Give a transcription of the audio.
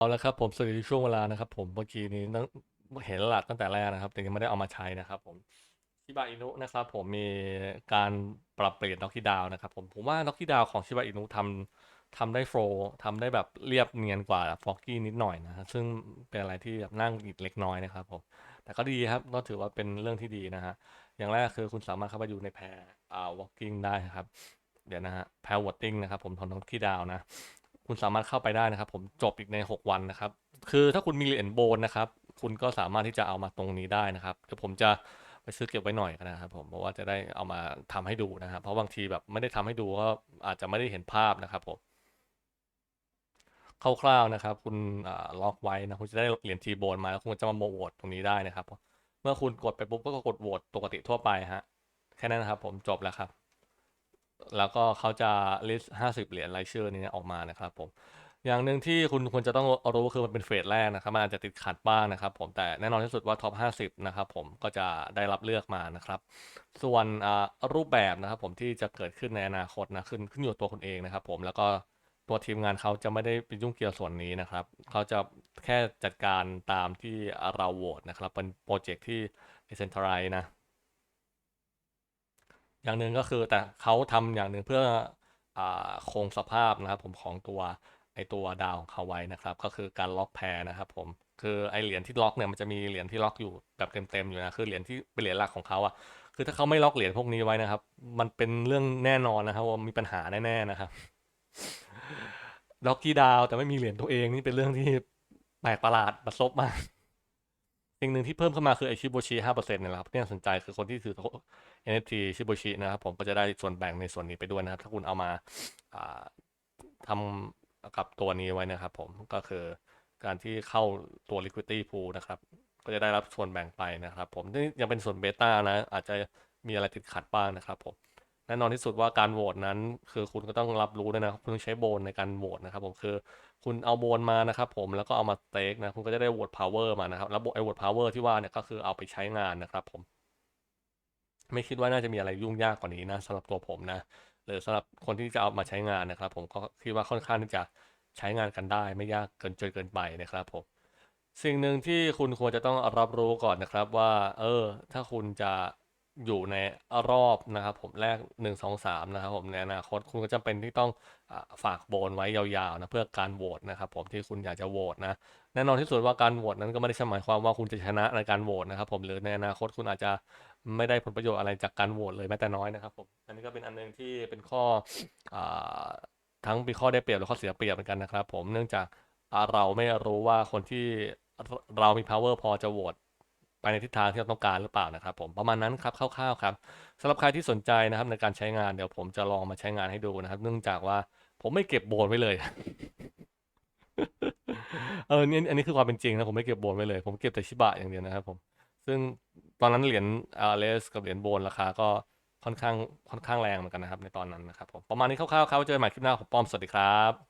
เอาละครับผมสวัสดีช่วงเวลานะครับผมเมื่อกี้นี้ตั้งเห็นแล้วล่ะตั้งแต่แรกนะครับแต่ยังไม่ได้เอามาใช้นะครับผมชิบะอินุนะครับผมมีการปรับเปลี่ยนน็อกกี้ดาวนะครับผมผมว่าน็อกกี้ดาวของชิบะอินุทำทำได้โฟล์ทำได้แบบเรียบเนียนกว่าฟอกกี้นิดหน่อยนะฮะซึ่งเป็นอะไรที่แบบนั่งอีกเล็กน้อยนะครับผมแต่ก็ดีครับก็ถือว่าเป็นเรื่องที่ดีนะฮะอย่างแรกคือคุณสามารถเข้าไปอยู่ในแพร์อ่าวอล์กิ้งได้ครับเดี๋ยวนะฮะแพร์วอตติ้งนะครับผมของน็อกกี้ดาวนะ คุณสามารถเข้าไปได้นะครับ ผมจบอีกใน 6 วันนะครับ คือถ้าคุณมีเหรียญโบนนะครับ คุณก็สามารถที่จะเอามาตรงนี้ได้นะครับเดี๋ยวผมจะไปซื้อเก็บไว้หน่อยนะครับผมเพราะว่าจะได้เอามาทำให้ดูนะครับเพราะบางทีแบบไม่ได้ทำให้ดูก็อาจจะไม่ได้เห็นภาพนะครับผมคร่าวๆนะครับ คุณล็อกไว้นะคุณจะได้เหรียญทีโบนมาแล้วคุณจะมาโหวตตรงนี้ได้นะครับ เมื่อคุณกดไปปุ๊บก็กดโหวตปกติทั่วไปฮะแค่นั้นนะครับ ผมจบแล้วครับ แล้วก็เขาจะ list 50 เหรียญรายชื่อนี้ออกมานะครับผม อย่างหนึ่งที่คุณควรจะต้องรู้คือมันเป็นเฟสแรกนะครับ มันอาจจะติดขัดบ้างนะครับผม แต่แน่นอนที่สุดว่าท็อป 50 นะครับผม ก็จะได้รับเลือกมานะครับ ส่วนรูปแบบนะครับผมที่จะเกิดขึ้นในอนาคตนะขึ้นขึ้นอยู่ตัวคุณเองนะครับผม แล้วก็ตัวทีมงานเขาจะไม่ได้ไปยุ่งเกี่ยวส่วนนี้นะครับ เขาจะแค่จัดการตามที่เราโหวตนะครับ เป็นโปรเจกต์ที่ d e c e n t r a l i z e นะ อย่างหนึ่งก็คือแต่เขาทำอย่างหนึ่งเพื่ออคงสภาพนะครับผมของตัวไอตัวดาวของเขาไว้นะครับ ก็คือการล็อกแพรนะครับผมคือไอเหรียญที่ล็อกเนี่ยมันจะมีเหรียญที่ล็อกอยู่แบบเต็มๆอยู่นะคือเหรียญที่เป็นเหรียญหลักของเขาอะคือถ้าเขาไม่ล็อกเหรียญพวกนี้ไว้นะครับ มันเป็นเรื่องแน่นอนนะครับว่ามีปัญหาแน่ๆนะครับล็อกกี้ดาวแต่ไม่มีเหรียญตัวเองนี่เป็นเรื่องที่แปลกประหลาดบัดซบมาก สิ่งหนึ่งที่เพิ่มเข้ามาคือไอชิโบชิห้าเปอร์เซ็นต์นะครับที่น่าสนใจคือคนที่ถือ NFT ชิโบชินะครับผมก็จะได้ส่วนแบ่งในส่วนนี้ไปด้วยนะครับ ถ้าคุณเอามาอ่าทำกับตัวนี้ไว้นะครับ ผมก็คือการที่เข้าตัว liquidity pool นะครับ ก็จะได้รับส่วนแบ่งไปนะครับ ผมนี่ยังเป็นส่วนเบต้านะ อาจจะมีอะไรติดขัดบ้างนะครับผม แน่นอนที่สุดว่าการโหวตนั้น คือคุณก็ต้องรับรู้ด้วยนะคุณต้องใช้โบนในการโหวตนะครับผมคือคุณเอาโบนมานะครับผมแล้วก็เอามาสเต็กนะคุณก็จะได้โหวตพาวเวอร์มานะครับแล้วไอ้โหวตพาวเวอร์ที่ว่าเนี่ยก็คือเอาไปใช้งานนะครับผม ไม่คิดว่าน่าจะมีอะไรยุ่งยากกว่านี้นะสำหรับตัวผมนะหรือสำหรับคนที่จะเอามาใช้งานนะครับ ผมก็คิดว่าค่อนข้างที่จะใช้งานกันได้ไม่ยากเกินจนเกินไปนะครับผมสิ่งหนึ่งที่คุณควรจะต้องรับรู้ก่อนนะครับว่า เออ ถ้าคุณจะ อยู่ในรอบนะครับผมแรกหนึ่งสองสามนะครับผมในอนาคตคุณก็จำเป็นที่ต้องฝากโบนไว้ยาวๆนะเพื่อการโหวตนะครับผมที่คุณอยากจะโหวตนะแน่นอนที่สุดว่าการโหวตนั้นก็ไม่ได้หมายความว่าคุณจะชนะในการโหวตนะครับผมหรือในอนาคตคุณอาจจะไม่ได้ผลประโยชน์อะไรจากการโหวตเลยแม้แต่น้อยนะครับผมอันนี้ก็เป็นอันหนึงที่เป็นข้ออทั้งเป็นข้อได้เปรียบและข้อเสียเปรียบเหมือนกันนะครับ ผมเนื่องจากเราไม่รู้ว่าคนที่เรามี power พอจะโหวต ไปในทิศทางที่เราต้องการหรือเปล่านะครับ ผมประมาณนั้นครับคร่าวๆครับสำหรับใครที่สนใจนะครับในการใช้งานเดี๋ยวผมจะลองมาใช้งานให้ดูนะครับ เนื่องจากว่าผมไม่เก็บโบนไว้เลยเออนี่อันนี้คือความเป็นจริงนะผมไม่เก็บโบนไว้เลย ผมเก็บแต่ชิบะอย่างเดียวนะครับผมซึ่งตอนนั้นเหรียญอาร์เลสกับเหรียญโบนราคาก็ค่อนข้างค่อนข้างแรงเหมือนกันนะครับในตอนนั้นนะครับผมประมาณนี้คร่าวๆครับเจอกันใหม่คลิปหน้าผมป้อมสวัสดีครับ